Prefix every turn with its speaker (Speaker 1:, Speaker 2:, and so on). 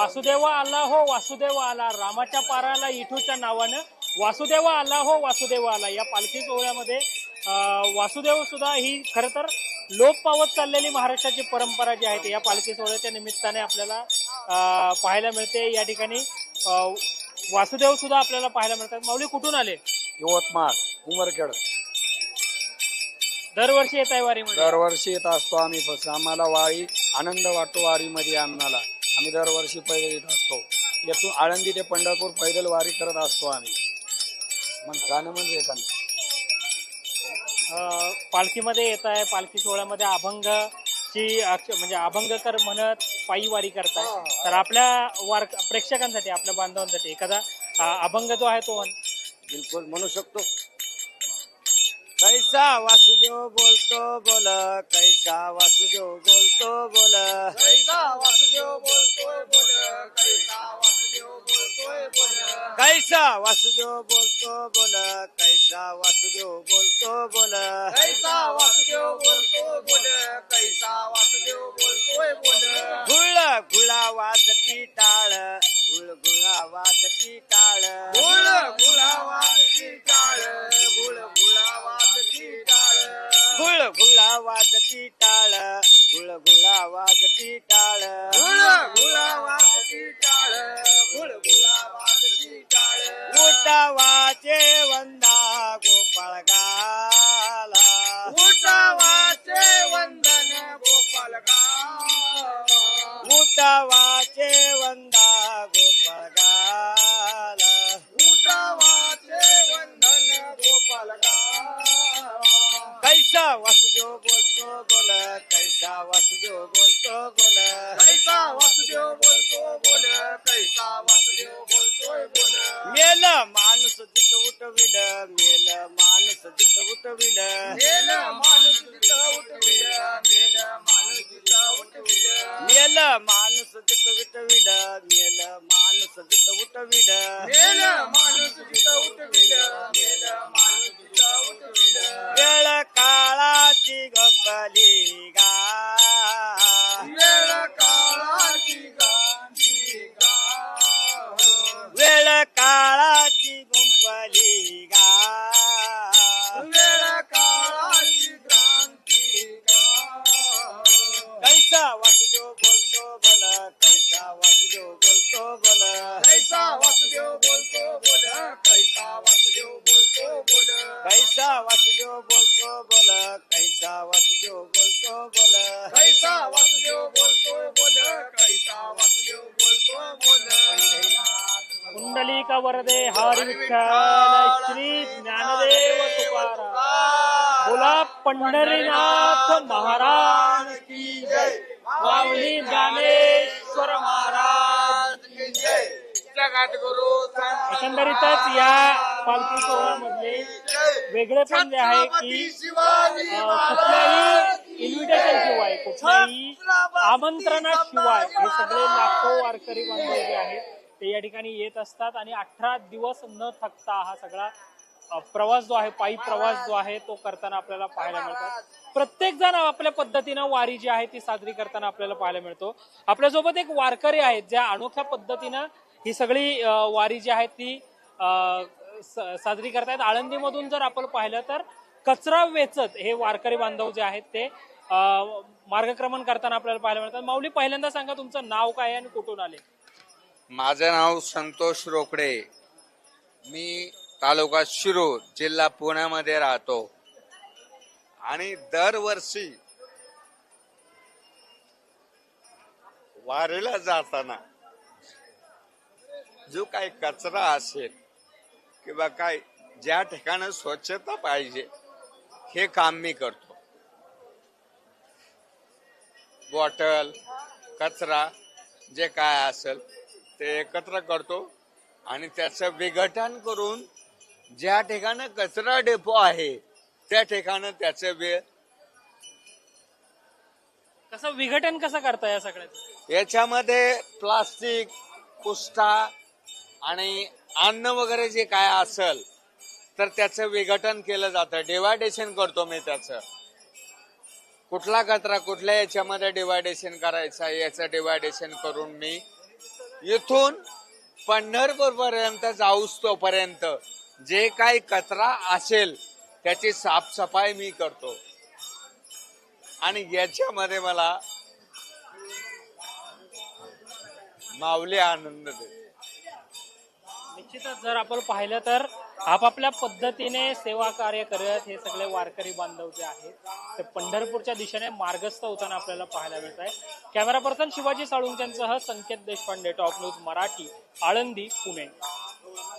Speaker 1: वासुदेव आला हो वासुदेव आला. रामाच्या पाराला इठूच्या नावानं. वासुदेव आला हो वासुदेव आला. या पालखी सोहळ्यामध्ये वासुदेव सुद्धा ही खर तर लोप पावत चाललेली महाराष्ट्राची परंपरा जी आहे ती या पालखी सोहळ्याच्या निमित्ताने आपल्याला पाहायला मिळते. या ठिकाणी वासुदेव सुद्धा आपल्याला पाहायला मिळतात. माऊली कुठून आले?
Speaker 2: यवतमाळ उमरखेड.
Speaker 1: दरवर्षी येत आहे वारीमध्ये.
Speaker 2: दरवर्षी येत असतो आम्ही फक्त आम्हाला वारी आनंद वाटतो वारीमध्ये आम्हाला. आम्ही दरवर्षी पैदल येत असतो. येथून आळंदी ते पंढरपूर पैदल वारी करत असतो आम्ही. मग गाणं म्हणजे एखादं
Speaker 1: पालखीमध्ये येत आहे. पालखी सोहळ्यामध्ये अभंगची अक्ष- म्हणजे अभंगकर म्हणत पायी वारी करताय. तर आपल्या वार प्रेक्षकांसाठी आपल्या बांधवांसाठी एखादा अभंग जो आहे तो.
Speaker 2: बिलकुल म्हणू शकतो. कैसा वासुदेव बोलतो बोल कैसा वासुदेव बोलतो बोल। कैसा वासुदेव बोलतोय बोल कैसा वासुदेव बोलतोय बोल। कैसा वासुदेव बोलतो बोल कैसा वासुदेव बोलतो बोल। कैसा वासुदेव बोलतो बोल कैसा वासुदेव बोलतोय बोल। गुळ गुळा वाजती टाळ गुळ गुळा वाजती टाळ गुळ गुळा वाजती टाळ गुळ गुळा वाजती टाळ उठावाचे वंदा गोपाळ गाला. उठावाचे वंदन गोपाळ उठावाचे वंदा गोपाळ गाला. उठावाचे वंदन गोपाळ कैसा वासुदेव बोलतो बोल. कैसा वासुदेव बोलतो बोल. कैसा वासुदेव बोलतो बोल. कैसा वासुदेव बोलतोय बोल. मेल माणूस जित उठविल मेल माणूस जित उठविल. मेल माणूस जित उठविल मेल माणूस जित उठविल. मेल माणूस जित उठविल मेल माणूस जित उठविल. मेल माणूस जित उठविल मेल माणूस जित गकली गा वेळ काळाची गांधी गा वेळ काळाची गुंपली गा वेळ काळाची क्रांती कैसा वासुदेव बोलतो बोल कैसा वासुदेव बोलतो बोल. कैसा वासुदेव कैसा वासुदेव बोलतो बोल. कैसा वासुदेव बोलतो बोल. कैसा वासुदेव बोलतो बोल.
Speaker 1: कुंडलिका वरदे हरी विठ्ठल श्री ज्ञानदेव तुकाराम. बोला पंढरीनाथ महाराज की जय. माऊली ज्ञानेश्वर महाराज की जय. एकंदरीतच या पालखी सोहळ्यामधले वेगळेपण जे आहे की कुठल्याही इन्व्हिटेशन शिवाय कुठल्याही आमंत्रणाशिवाय हे सगळे लाखो वारकरी बांधव जे आहेत. ते या ठिकाणी येत असतात आणि अठरा दिवस न थकता हा सगळा प्रवास जो आहे पायी प्रवास जो आहे तो करताना आपल्याला पाहायला मिळतो. प्रत्येक जण आपल्या पद्धतीनं वारी जी आहे ती साजरी करताना आपल्याला पाहायला मिळतो. आपल्यासोबत एक वारकरी आहेत ज्या अनोख्या पद्धतीनं ही सगळी वारी जी आहे ती साजरी करतायत. आळंदीमधून जर आपण पाहिलं तर कचरा वेचत हे वारकरी बांधव जे आहेत ते मार्गक्रमण करताना आपल्याला पाहायला मिळतात. माऊली पहिल्यांदा सांगा तुमचं नाव काय आणि कुठून आले?
Speaker 3: माझं नाव संतोष रोकडे. मी तालुका शिरूर जिल्हा पुण्यामध्ये राहतो. आणि दरवर्षी वारीला जाताना जो काही कचरा असेल किंवा काय ज्या ठिकाणी स्वच्छता पाहिजे हे काम मी करतो. बॉटल कचरा जे काय असेल ते एकत्र करतो आणि त्याचं विघटन करून ज्या ठिकाणी कचरा डेपो आहे त्या ठिकाणी त्याचं वेळ
Speaker 1: कसं विघटन कसं करता या सगळ्याचं?
Speaker 3: याच्यामध्ये प्लास्टिक पुष्टा आणि अन्न वगैरे जे काय असेल तर त्याचं विघटन केलं जातं. डिवायडेशन करतो मी त्याचं. कुठला कचरा कुठल्या याच्यामध्ये डिवायडेशन करायचा याचं डिवायडेशन करून मी इथून पंढरपूर पर्यंत जाऊस तोपर्यंत जे काही कचरा असेल त्याची साफसफाई मी करतो. आणि याच्यामध्ये मला माऊली आनंद देते.
Speaker 1: निश्चितच जर आपण पाहिलं तर आपापल्या पद्धतीने सेवा कार्य करत हे सगळे वारकरी बांधव जे आहेत ते पंढरपूरच्या दिशेने मार्गस्थ होताना आपल्याला पाहायला मिळत आहे. कॅमेरा पर्सन शिवाजी साळुंक्यांसह संकेत देशपांडे टॉप न्यूज मराठी आळंदी पुणे.